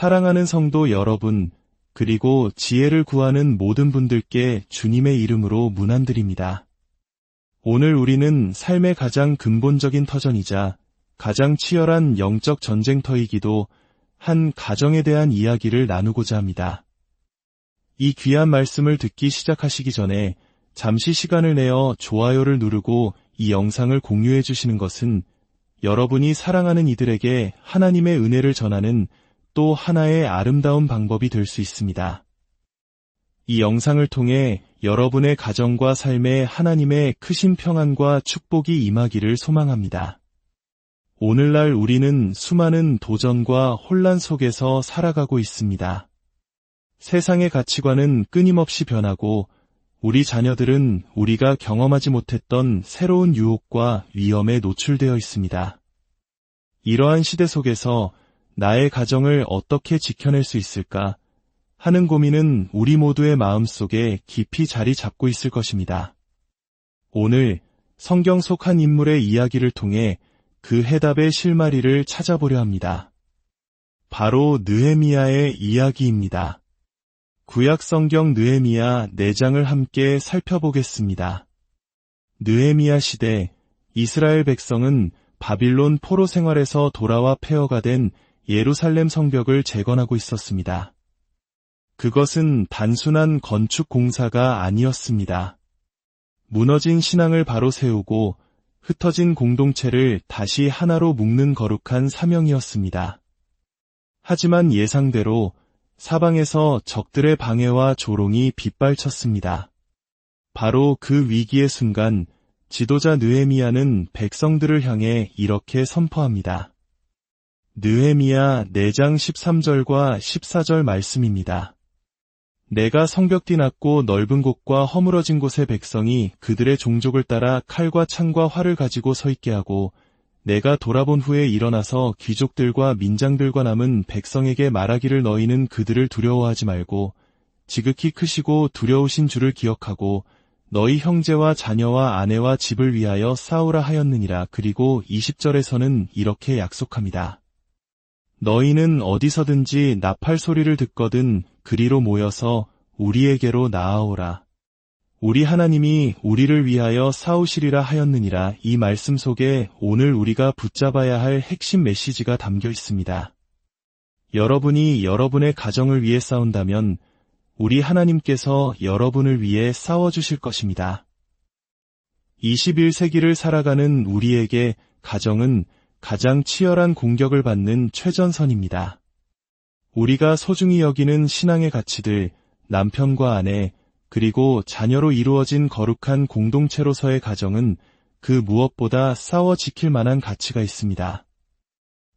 사랑하는 성도 여러분, 그리고 지혜를 구하는 모든 분들께 주님의 이름으로 문안드립니다. 오늘 우리는 삶의 가장 근본적인 터전이자 가장 치열한 영적 전쟁터이기도 한 가정에 대한 이야기를 나누고자 합니다. 이 귀한 말씀을 듣기 시작하시기 전에 잠시 시간을 내어 좋아요를 누르고 이 영상을 공유해 주시는 것은 여러분이 사랑하는 이들에게 하나님의 은혜를 전하는 또 하나의 아름다운 방법이 될 수 있습니다. 이 영상을 통해 여러분의 가정과 삶에 하나님의 크신 평안과 축복이 임하기를 소망합니다. 오늘날 우리는 수많은 도전과 혼란 속에서 살아가고 있습니다. 세상의 가치관은 끊임없이 변하고 우리 자녀들은 우리가 경험하지 못했던 새로운 유혹과 위험에 노출되어 있습니다. 이러한 시대 속에서 나의 가정을 어떻게 지켜낼 수 있을까 하는 고민은 우리 모두의 마음 속에 깊이 자리 잡고 있을 것입니다. 오늘 성경 속 한 인물의 이야기를 통해 그 해답의 실마리를 찾아보려 합니다. 바로 느헤미야의 이야기입니다. 구약 성경 느헤미야 4장을 함께 살펴보겠습니다. 느헤미야 시대 이스라엘 백성은 바빌론 포로 생활에서 돌아와 폐허가 된 예루살렘 성벽을 재건하고 있었습니다. 그것은 단순한 건축 공사가 아니었습니다. 무너진 신앙을 바로 세우고 흩어진 공동체를 다시 하나로 묶는 거룩한 사명이었습니다. 하지만 예상대로 사방에서 적들의 방해와 조롱이 빗발쳤습니다. 바로 그 위기의 순간 지도자 느헤미야는 백성들을 향해 이렇게 선포합니다. 느헤미야 4장 13절과 14절 말씀입니다. 내가 성벽 뒤낮고 넓은 곳과 허물어진 곳의 백성이 그들의 종족을 따라 칼과 창과 활을 가지고 서 있게 하고 내가 돌아본 후에 일어나서 귀족들과 민장들과 남은 백성에게 말하기를 너희는 그들을 두려워하지 말고 지극히 크시고 두려우신 줄을 기억하고 너희 형제와 자녀와 아내와 집을 위하여 싸우라 하였느니라. 그리고 20절에서는 이렇게 약속합니다. 너희는 어디서든지 나팔 소리를 듣거든 그리로 모여서 우리에게로 나아오라. 우리 하나님이 우리를 위하여 싸우시리라 하였느니라. 이 말씀 속에 오늘 우리가 붙잡아야 할 핵심 메시지가 담겨 있습니다. 여러분이 여러분의 가정을 위해 싸운다면 우리 하나님께서 여러분을 위해 싸워주실 것입니다. 21세기를 살아가는 우리에게 가정은 가장 치열한 공격을 받는 최전선입니다. 우리가 소중히 여기는 신앙의 가치들, 남편과 아내, 그리고 자녀로 이루어진 거룩한 공동체로서의 가정은 그 무엇보다 싸워 지킬 만한 가치가 있습니다.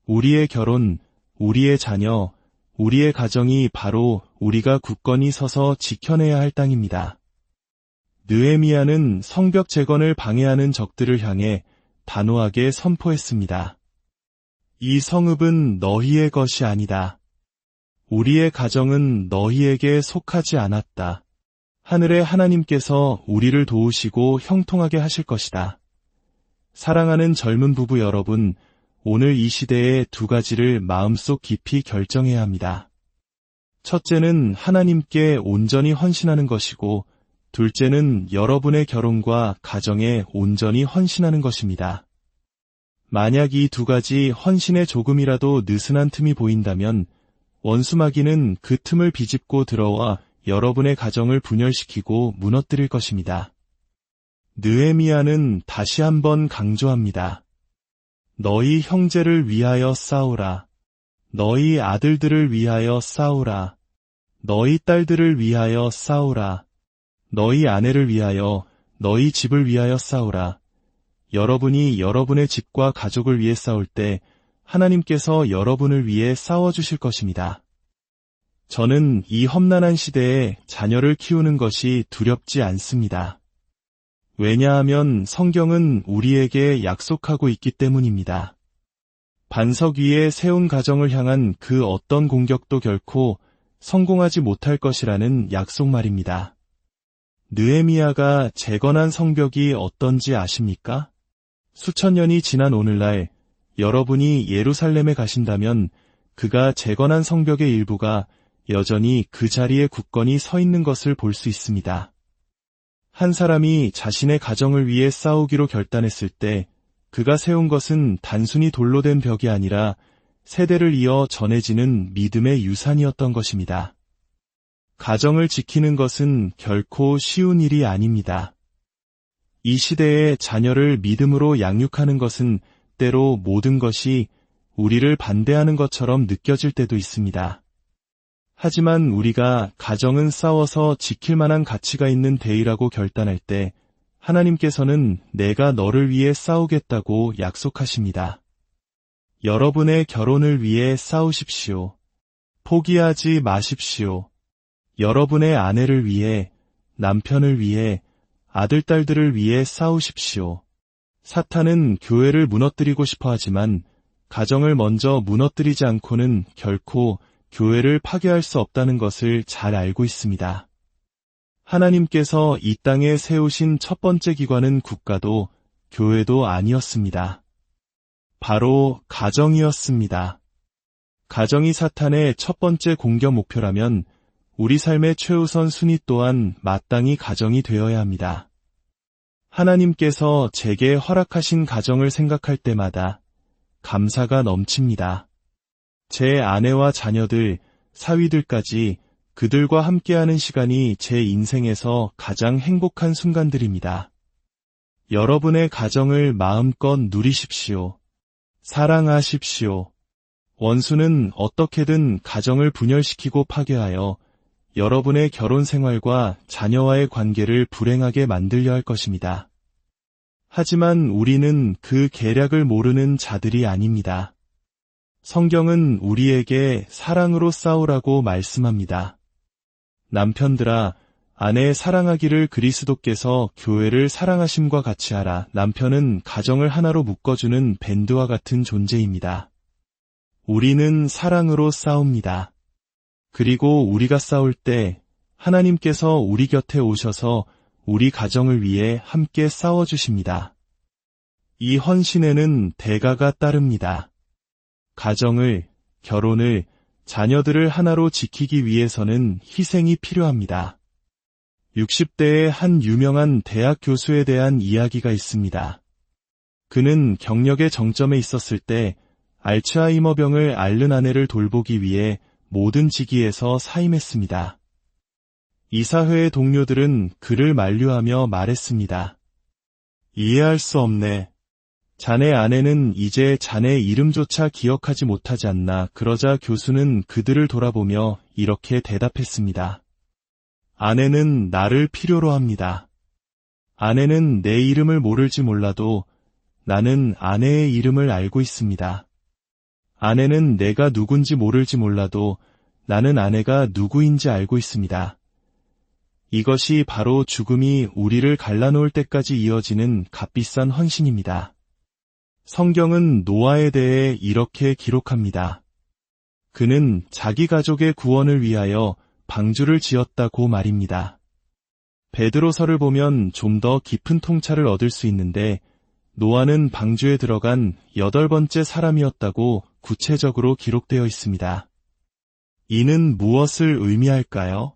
우리의 결혼, 우리의 자녀, 우리의 가정이 바로 우리가 굳건히 서서 지켜내야 할 땅입니다. 느에미아는 성벽 재건을 방해하는 적들을 향해 단호하게 선포했습니다. 이 성읍은 너희의 것이 아니다. 우리의 가정은 너희에게 속하지 않았다. 하늘의 하나님께서 우리를 도우시고 형통하게 하실 것이다. 사랑하는 젊은 부부 여러분, 오늘 이 시대에 두 가지를 마음속 깊이 결정해야 합니다. 첫째는 하나님께 온전히 헌신하는 것이고, 둘째는 여러분의 결혼과 가정에 온전히 헌신하는 것입니다. 만약 이 두 가지 헌신에 조금이라도 느슨한 틈이 보인다면 원수마귀는 그 틈을 비집고 들어와 여러분의 가정을 분열시키고 무너뜨릴 것입니다. 느에미아는 다시 한번 강조합니다. 너희 형제를 위하여 싸우라. 너희 아들들을 위하여 싸우라. 너희 딸들을 위하여 싸우라. 너희 아내를 위하여, 너희 집을 위하여 싸우라. 여러분이 여러분의 집과 가족을 위해 싸울 때 하나님께서 여러분을 위해 싸워주실 것입니다. 저는 이 험난한 시대에 자녀를 키우는 것이 두렵지 않습니다. 왜냐하면 성경은 우리에게 약속하고 있기 때문입니다. 반석 위에 세운 가정을 향한 그 어떤 공격도 결코 성공하지 못할 것이라는 약속 말입니다. 느에미아가 재건한 성벽이 어떤지 아십니까? 수천 년이 지난 오늘날 여러분이 예루살렘에 가신다면 그가 재건한 성벽의 일부가 여전히 그 자리에 굳건히 서 있는 것을 볼 수 있습니다. 한 사람이 자신의 가정을 위해 싸우기로 결단했을 때 그가 세운 것은 단순히 돌로 된 벽이 아니라 세대를 이어 전해지는 믿음의 유산이었던 것입니다. 가정을 지키는 것은 결코 쉬운 일이 아닙니다. 이 시대의 자녀를 믿음으로 양육하는 것은 때로 모든 것이 우리를 반대하는 것처럼 느껴질 때도 있습니다. 하지만 우리가 가정은 싸워서 지킬 만한 가치가 있는 대의라고 결단할 때 하나님께서는 내가 너를 위해 싸우겠다고 약속하십니다. 여러분의 결혼을 위해 싸우십시오. 포기하지 마십시오. 여러분의 아내를 위해, 남편을 위해, 아들 딸들을 위해 싸우십시오. 사탄은 교회를 무너뜨리고 싶어 하지만 가정을 먼저 무너뜨리지 않고는 결코 교회를 파괴할 수 없다는 것을 잘 알고 있습니다. 하나님께서 이 땅에 세우신 첫 번째 기관은 국가도 교회도 아니었습니다. 바로 가정이었습니다. 가정이 사탄의 첫 번째 공격 목표라면 우리 삶의 최우선 순위 또한 마땅히 가정이 되어야 합니다. 하나님께서 제게 허락하신 가정을 생각할 때마다 감사가 넘칩니다. 제 아내와 자녀들, 사위들까지 그들과 함께하는 시간이 제 인생에서 가장 행복한 순간들입니다. 여러분의 가정을 마음껏 누리십시오. 사랑하십시오. 원수는 어떻게든 가정을 분열시키고 파괴하여 여러분의 결혼 생활과 자녀와의 관계를 불행하게 만들려 할 것입니다. 하지만 우리는 그 계략을 모르는 자들이 아닙니다. 성경은 우리에게 사랑으로 싸우라고 말씀합니다. 남편들아, 아내 사랑하기를 그리스도께서 교회를 사랑하심과 같이 하라. 남편은 가정을 하나로 묶어주는 밴드와 같은 존재입니다. 우리는 사랑으로 싸웁니다. 그리고 우리가 싸울 때 하나님께서 우리 곁에 오셔서 우리 가정을 위해 함께 싸워주십니다. 이 헌신에는 대가가 따릅니다. 가정을, 결혼을, 자녀들을 하나로 지키기 위해서는 희생이 필요합니다. 60대의 한 유명한 대학 교수에 대한 이야기가 있습니다. 그는 경력의 정점에 있었을 때 알츠하이머병을 앓는 아내를 돌보기 위해 모든 직위에서 사임했습니다. 이사회의 동료들은 그를 만류하며 말했습니다. 이해할 수 없네. 자네 아내는 이제 자네 이름조차 기억하지 못하지 않나. 그러자 교수는 그들을 돌아보며 이렇게 대답했습니다. 아내는 나를 필요로 합니다. 아내는 내 이름을 모를지 몰라도 나는 아내의 이름을 알고 있습니다. 아내는 내가 누군지 모를지 몰라도 나는 아내가 누구인지 알고 있습니다. 이것이 바로 죽음이 우리를 갈라놓을 때까지 이어지는 값비싼 헌신입니다. 성경은 노아에 대해 이렇게 기록합니다. 그는 자기 가족의 구원을 위하여 방주를 지었다고 말입니다. 베드로서를 보면 좀 더 깊은 통찰을 얻을 수 있는데 노아는 방주에 들어간 여덟 번째 사람이었다고 구체적으로 기록되어 있습니다. 이는 무엇을 의미할까요?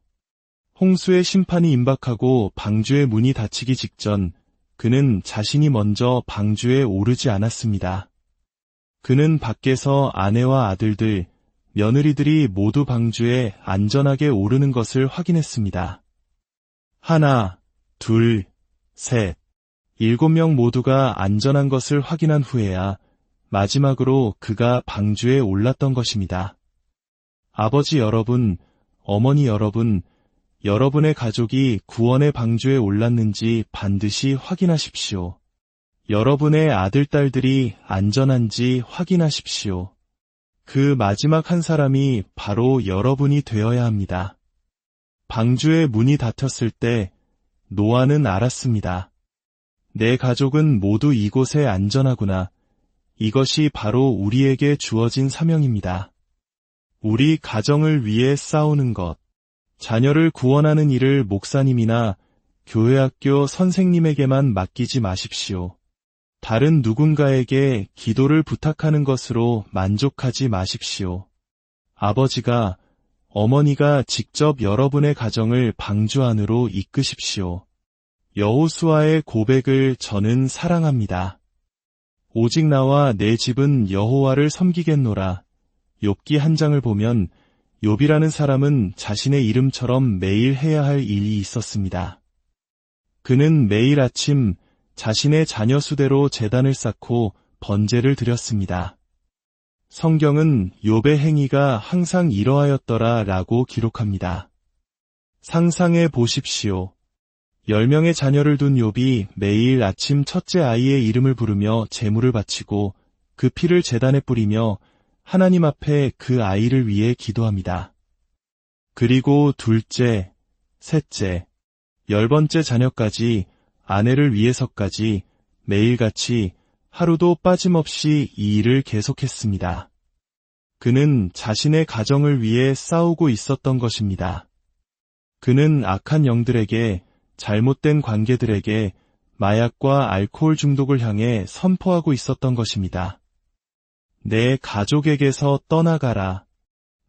홍수의 심판이 임박하고 방주의 문이 닫히기 직전 그는 자신이 먼저 방주에 오르지 않았습니다. 그는 밖에서 아내와 아들들, 며느리들이 모두 방주에 안전하게 오르는 것을 확인했습니다. 하나, 둘, 셋, 일곱 명 모두가 안전한 것을 확인한 후에야 마지막으로 그가 방주에 올랐던 것입니다. 아버지 여러분, 어머니 여러분, 여러분의 가족이 구원의 방주에 올랐는지 반드시 확인하십시오. 여러분의 아들, 딸들이 안전한지 확인하십시오. 그 마지막 한 사람이 바로 여러분이 되어야 합니다. 방주의 문이 닫혔을 때 노아는 알았습니다. 내 가족은 모두 이곳에 안전하구나. 이것이 바로 우리에게 주어진 사명입니다. 우리 가정을 위해 싸우는 것. 자녀를 구원하는 일을 목사님이나 교회학교 선생님에게만 맡기지 마십시오. 다른 누군가에게 기도를 부탁하는 것으로 만족하지 마십시오. 아버지가, 어머니가 직접 여러분의 가정을 방주 안으로 이끄십시오. 여호수아의 고백을 저는 사랑합니다. 오직 나와 내 집은 여호와를 섬기겠노라. 욥기 한 장을 보면 욥이라는 사람은 자신의 이름처럼 매일 해야 할 일이 있었습니다. 그는 매일 아침 자신의 자녀 수대로 재단을 쌓고 번제를 드렸습니다. 성경은 욥의 행위가 항상 이러하였더라 라고 기록합니다. 상상해 보십시오. 10명의 자녀를 둔 욥이 매일 아침 첫째 아이의 이름을 부르며 제물을 바치고 그 피를 재단에 뿌리며 하나님 앞에 그 아이를 위해 기도합니다. 그리고 둘째, 셋째, 열 번째 자녀까지 아내를 위해서까지 매일같이 하루도 빠짐없이 이 일을 계속했습니다. 그는 자신의 가정을 위해 싸우고 있었던 것입니다. 그는 악한 영들에게 잘못된 관계들에게 마약과 알코올 중독을 향해 선포하고 있었던 것입니다. 내 가족에게서 떠나가라.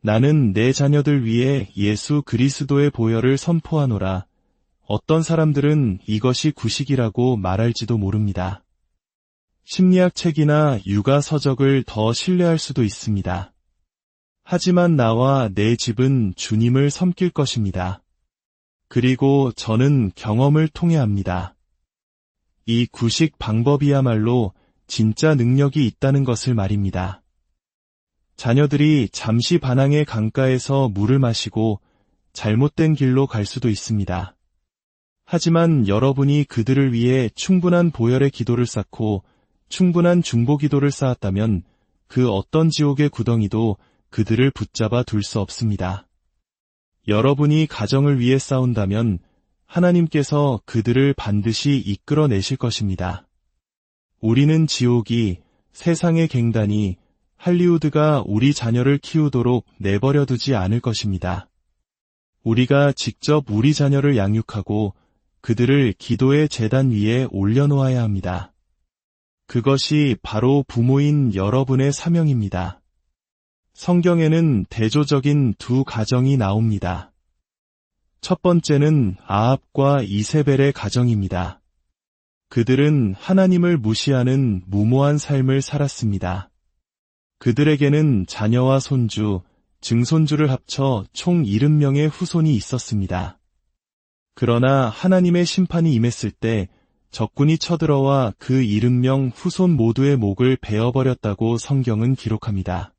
나는 내 자녀들 위해 예수 그리스도의 보혈을 선포하노라. 어떤 사람들은 이것이 구식이라고 말할지도 모릅니다. 심리학 책이나 육아 서적을 더 신뢰할 수도 있습니다. 하지만 나와 내 집은 주님을 섬길 것입니다. 그리고 저는 경험을 통해 합니다. 이 구식 방법이야말로 진짜 능력이 있다는 것을 말입니다. 자녀들이 잠시 반항의 강가에서 물을 마시고 잘못된 길로 갈 수도 있습니다. 하지만 여러분이 그들을 위해 충분한 보혈의 기도를 쌓고 충분한 중보 기도를 쌓았다면 그 어떤 지옥의 구덩이도 그들을 붙잡아 둘 수 없습니다. 여러분이 가정을 위해 싸운다면 하나님께서 그들을 반드시 이끌어내실 것입니다. 우리는 지옥이 세상의 갱단이 할리우드가 우리 자녀를 키우도록 내버려 두지 않을 것입니다. 우리가 직접 우리 자녀를 양육하고 그들을 기도의 재단 위에 올려놓아야 합니다. 그것이 바로 부모인 여러분의 사명입니다. 성경에는 대조적인 두 가정이 나옵니다. 첫 번째는 아합과 이세벨의 가정입니다. 그들은 하나님을 무시하는 무모한 삶을 살았습니다. 그들에게는 자녀와 손주, 증손주를 합쳐 총 70명의 후손이 있었습니다. 그러나 하나님의 심판이 임했을 때 적군이 쳐들어와 그 70명 후손 모두의 목을 베어버렸다고 성경은 기록합니다.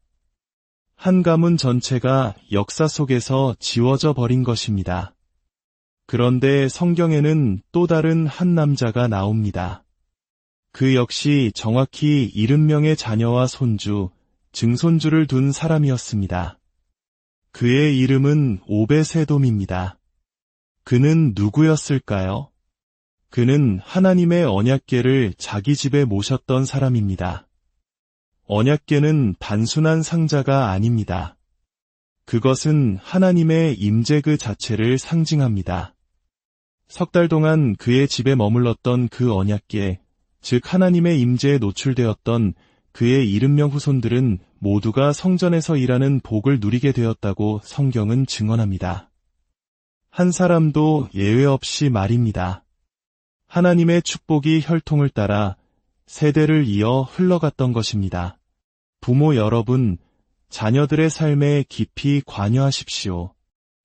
한 가문 전체가 역사 속에서 지워져 버린 것입니다. 그런데 성경에는 또 다른 한 남자가 나옵니다. 그 역시 정확히 70명의 자녀와 손주, 증손주를 둔 사람이었습니다. 그의 이름은 오베세돔입니다. 그는 누구였을까요? 그는 하나님의 언약계를 자기 집에 모셨던 사람입니다. 언약계는 단순한 상자가 아닙니다. 그것은 하나님의 임재 그 자체를 상징합니다. 석 달 동안 그의 집에 머물렀던 그 언약계, 즉 하나님의 임재에 노출되었던 그의 이름명 후손들은 모두가 성전에서 일하는 복을 누리게 되었다고 성경은 증언합니다. 한 사람도 예외 없이 말입니다. 하나님의 축복이 혈통을 따라 세대를 이어 흘러갔던 것입니다. 부모 여러분, 자녀들의 삶에 깊이 관여하십시오.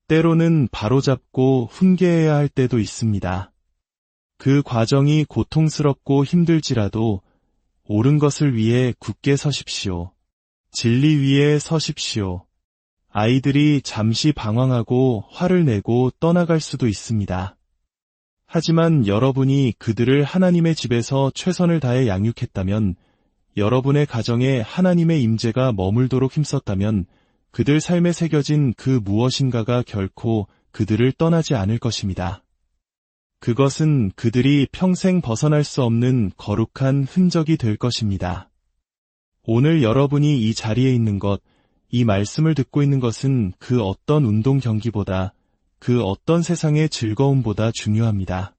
때로는 바로잡고 훈계해야 할 때도 있습니다. 그 과정이 고통스럽고 힘들지라도 옳은 것을 위해 굳게 서십시오. 진리 위에 서십시오. 아이들이 잠시 방황하고 화를 내고 떠나갈 수도 있습니다. 하지만 여러분이 그들을 하나님의 집에서 최선을 다해 양육했다면, 여러분의 가정에 하나님의 임재가 머물도록 힘썼다면, 그들 삶에 새겨진 그 무엇인가가 결코 그들을 떠나지 않을 것입니다. 그것은 그들이 평생 벗어날 수 없는 거룩한 흔적이 될 것입니다. 오늘 여러분이 이 자리에 있는 것, 이 말씀을 듣고 있는 것은 그 어떤 운동 경기보다 그 어떤 세상의 즐거움보다 중요합니다.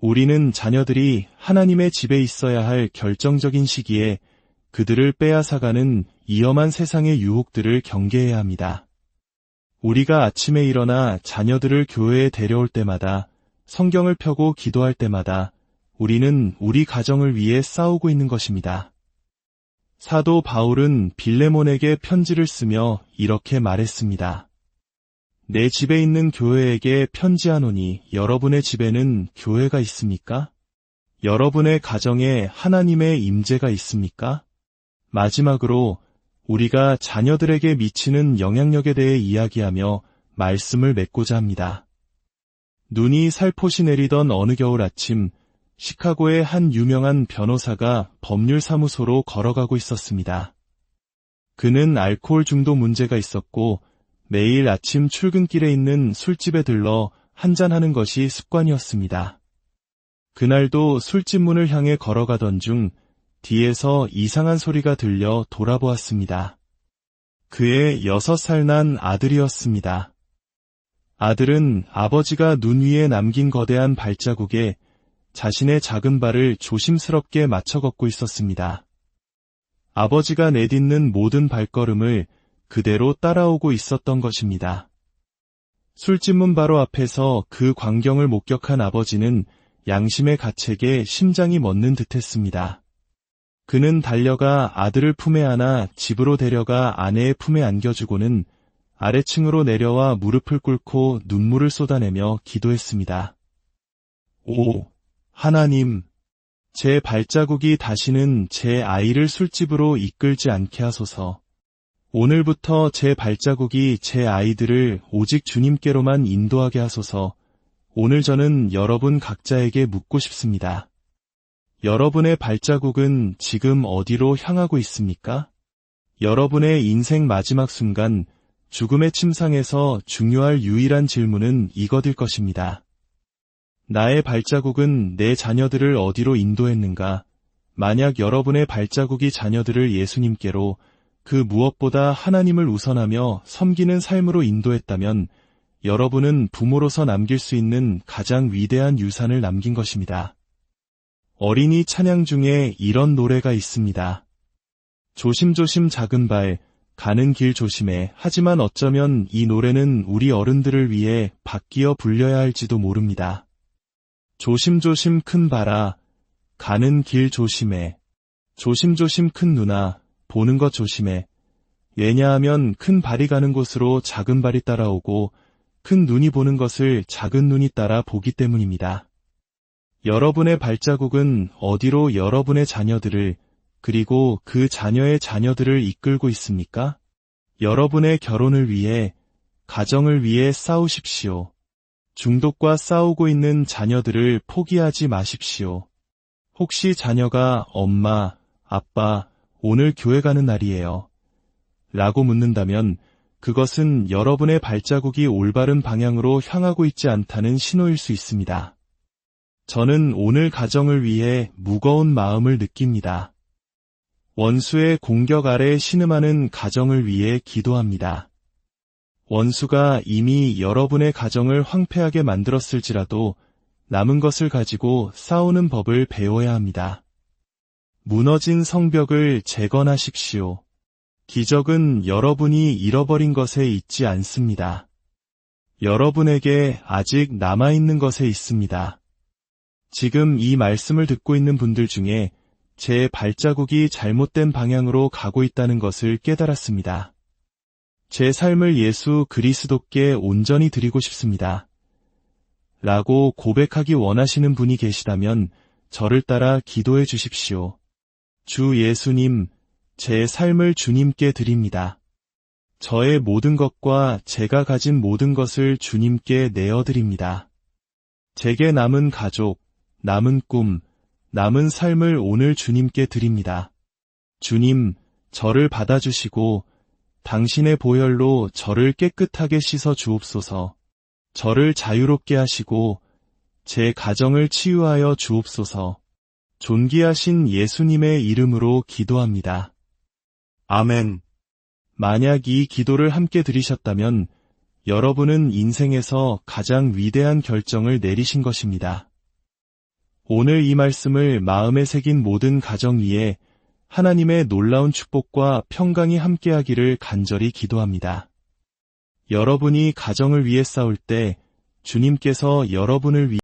우리는 자녀들이 하나님의 집에 있어야 할 결정적인 시기에 그들을 빼앗아가는 위험한 세상의 유혹들을 경계해야 합니다. 우리가 아침에 일어나 자녀들을 교회에 데려올 때마다 성경을 펴고 기도할 때마다 우리는 우리 가정을 위해 싸우고 있는 것입니다. 사도 바울은 빌레몬에게 편지를 쓰며 이렇게 말했습니다. 내 집에 있는 교회에게 편지하노니 여러분의 집에는 교회가 있습니까? 여러분의 가정에 하나님의 임재가 있습니까? 마지막으로 우리가 자녀들에게 미치는 영향력에 대해 이야기하며 말씀을 맺고자 합니다. 눈이 살포시 내리던 어느 겨울 아침, 시카고의 한 유명한 변호사가 법률사무소로 걸어가고 있었습니다. 그는 알코올 중독 문제가 있었고 매일 아침 출근길에 있는 술집에 들러 한잔하는 것이 습관이었습니다. 그날도 술집 문을 향해 걸어가던 중 뒤에서 이상한 소리가 들려 돌아보았습니다. 그의 여섯 살 난 아들이었습니다. 아들은 아버지가 눈 위에 남긴 거대한 발자국에 자신의 작은 발을 조심스럽게 맞춰 걷고 있었습니다. 아버지가 내딛는 모든 발걸음을 그대로 따라오고 있었던 것입니다. 술집 문 바로 앞에서 그 광경을 목격한 아버지는 양심의 가책에 심장이 멎는 듯했습니다. 그는 달려가 아들을 품에 안아 집으로 데려가 아내의 품에 안겨주고는 아래층으로 내려와 무릎을 꿇고 눈물을 쏟아내며 기도했습니다. 오, 하나님, 제 발자국이 다시는 제 아이를 술집으로 이끌지 않게 하소서. 오늘부터 제 발자국이 제 아이들을 오직 주님께로만 인도하게 하소서. 오늘 저는 여러분 각자에게 묻고 싶습니다. 여러분의 발자국은 지금 어디로 향하고 있습니까? 여러분의 인생 마지막 순간 죽음의 침상에서 중요할 유일한 질문은 이것일 것입니다. 나의 발자국은 내 자녀들을 어디로 인도했는가? 만약 여러분의 발자국이 자녀들을 예수님께로 그 무엇보다 하나님을 우선하며 섬기는 삶으로 인도했다면 여러분은 부모로서 남길 수 있는 가장 위대한 유산을 남긴 것입니다. 어린이 찬양 중에 이런 노래가 있습니다. 조심조심 작은 발, 가는 길 조심해. 하지만 어쩌면 이 노래는 우리 어른들을 위해 바뀌어 불려야 할지도 모릅니다. 조심조심 큰 발아, 가는 길 조심해. 조심조심 큰 누나, 보는 것 조심해. 왜냐하면 큰 발이 가는 곳으로 작은 발이 따라오고 큰 눈이 보는 것을 작은 눈이 따라 보기 때문입니다. 여러분의 발자국은 어디로 여러분의 자녀들을 그리고 그 자녀의 자녀들을 이끌고 있습니까? 여러분의 결혼을 위해, 가정을 위해 싸우십시오. 중독과 싸우고 있는 자녀들을 포기하지 마십시오. 혹시 자녀가 엄마, 아빠, 오늘 교회 가는 날이에요. 라고 묻는다면 그것은 여러분의 발자국이 올바른 방향으로 향하고 있지 않다는 신호일 수 있습니다. 저는 오늘 가정을 위해 무거운 마음을 느낍니다. 원수의 공격 아래 신음하는 가정을 위해 기도합니다. 원수가 이미 여러분의 가정을 황폐하게 만들었을지라도 남은 것을 가지고 싸우는 법을 배워야 합니다. 무너진 성벽을 재건하십시오. 기적은 여러분이 잃어버린 것에 있지 않습니다. 여러분에게 아직 남아있는 것에 있습니다. 지금 이 말씀을 듣고 있는 분들 중에 제 발자국이 잘못된 방향으로 가고 있다는 것을 깨달았습니다. 제 삶을 예수 그리스도께 온전히 드리고 싶습니다. 라고 고백하기 원하시는 분이 계시다면 저를 따라 기도해 주십시오. 주 예수님, 제 삶을 주님께 드립니다. 저의 모든 것과 제가 가진 모든 것을 주님께 내어드립니다. 제게 남은 가족, 남은 꿈, 남은 삶을 오늘 주님께 드립니다. 주님, 저를 받아주시고 당신의 보혈로 저를 깨끗하게 씻어 주옵소서. 저를 자유롭게 하시고 제 가정을 치유하여 주옵소서. 존귀하신 예수님의 이름으로 기도합니다. 아멘. 만약 이 기도를 함께 드리셨다면 여러분은 인생에서 가장 위대한 결정을 내리신 것입니다. 오늘 이 말씀을 마음에 새긴 모든 가정 위에 하나님의 놀라운 축복과 평강이 함께하기를 간절히 기도합니다. 여러분이 가정을 위해 싸울 때 주님께서 여러분을 위해